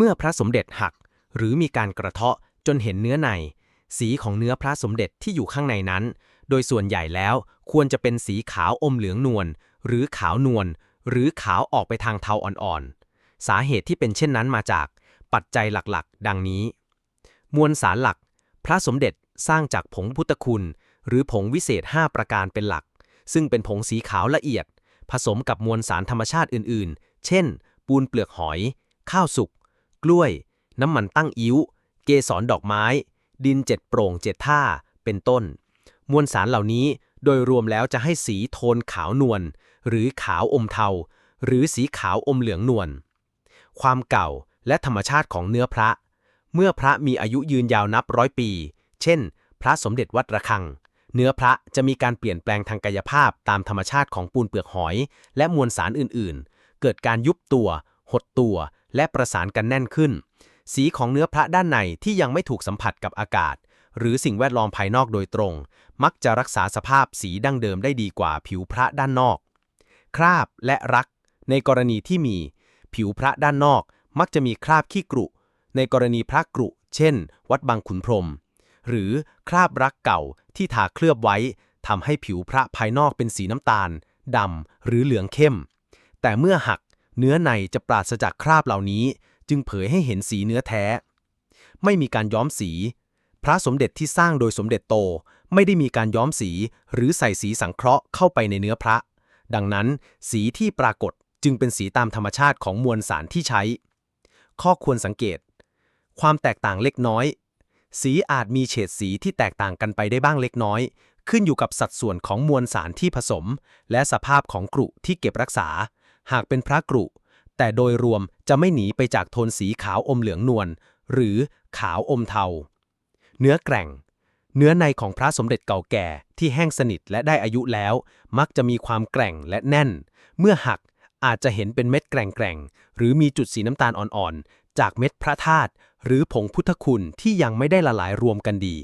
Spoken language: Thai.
เมื่อพระสมเด็จหัก หรือมีการกระเทาะจนเห็นเนื้อใน สีของเนื้อพระสมเด็จที่อยู่ข้างในนั้น โดยส่วนใหญ่แล้วควรจะเป็นสีขาวอมเหลืองนวลหรือขาวนวลหรือขาวออกไปทางเทาอ่อนๆ สาเหตุที่เป็นเช่นนั้นมาจาก ปัจจัยหลักๆ ดังนี้ มวลสารหลัก พระสมเด็จสร้างจากผงพุทธคุณ หรือผงวิเศษ 5 ประการเป็นหลัก ซึ่งเป็นผงสีขาวละเอียด ผสมกับมวลสารธรรมชาติอื่นๆ เช่น ปูนเปลือกหอย ข้าวสุก กล้วย น้ำมันตั้งอิ้ว เกสรดอกไม้ ดินเจ็ดโปร่งเจ็ดท่า เป็นต้น มวลสารเหล่านี้โดยรวมแล้วจะให้สีโทนขาวนวลหรือขาวอมเทา หรือสีขาวอมเหลืองนวลความเก่าและธรรมชาติของเนื้อพระ เมื่อพระมีอายุยืนยาวนับร้อยปี เช่น พระสมเด็จวัดระฆัง เนื้อพระจะมีการเปลี่ยนแปลงทางกายภาพตามธรรมชาติของปูนเปลือกหอย และมวลสารอื่นๆ เกิดการยุบตัว หดตัว และประสานกันแน่นขึ้น สีของเนื้อพระด้านในที่ยังไม่ถูกสัมผัสกับอากาศ หรือสิ่งแวดล้อมภายนอกโดยตรง มักจะรักษาสภาพสีดั้งเดิมได้ดีกว่าผิวพระด้านนอก คราบและรัก ในกรณีที่มี ผิวพระด้านนอก มักจะมีคราบขี้กรุ ในกรณีพระกรุ เช่น วัดบางขุนพรม หรือคราบรักเก่าที่ทาเคลือบไว้ทำให้ผิวพระภายนอกเป็นสีน้ำตาลดำหรือเหลืองเข้ม แต่เมื่อหัก เนื้อในจะปราศจากคราบเหล่านี้ จึงเผยให้เห็นสีเนื้อแท้ ไม่มีการย้อมสี พระสมเด็จที่สร้างโดยสมเด็จโต ไม่ได้มีการย้อมสีหรือใส่สีสังเคราะห์เข้าไปในเนื้อพระ ดังนั้น สีที่ปรากฏจึงเป็นสีตามธรรมชาติของมวลสารที่ใช้ ข้อควรสังเกต ความแตกต่างเล็กน้อย สีอาจมีเฉดสีที่แตกต่างกันไปได้บ้างเล็กน้อย ขึ้นอยู่กับสัดส่วนของมวลสารที่ผสม และสภาพของกรุที่เก็บรักษา หากเป็นพระกรุ แต่โดยรวมจะไม่หนีไปจากโทนสีขาวอมเหลืองนวลหรือขาวอมเทา เนื้อแกร่ง เนื้อในของพระสมเด็จเก่าแก่ที่แห้งสนิทและได้อายุแล้ว มักจะมีความแกร่งและแน่น เมื่อหักอาจจะเห็นเป็นเม็ดแกร่งๆหรือมีจุดสีน้ำตาลอ่อนๆ จากเม็ดพระธาตุหรือผงพุทธคุณที่ยังไม่ได้ละลายรวมกันดี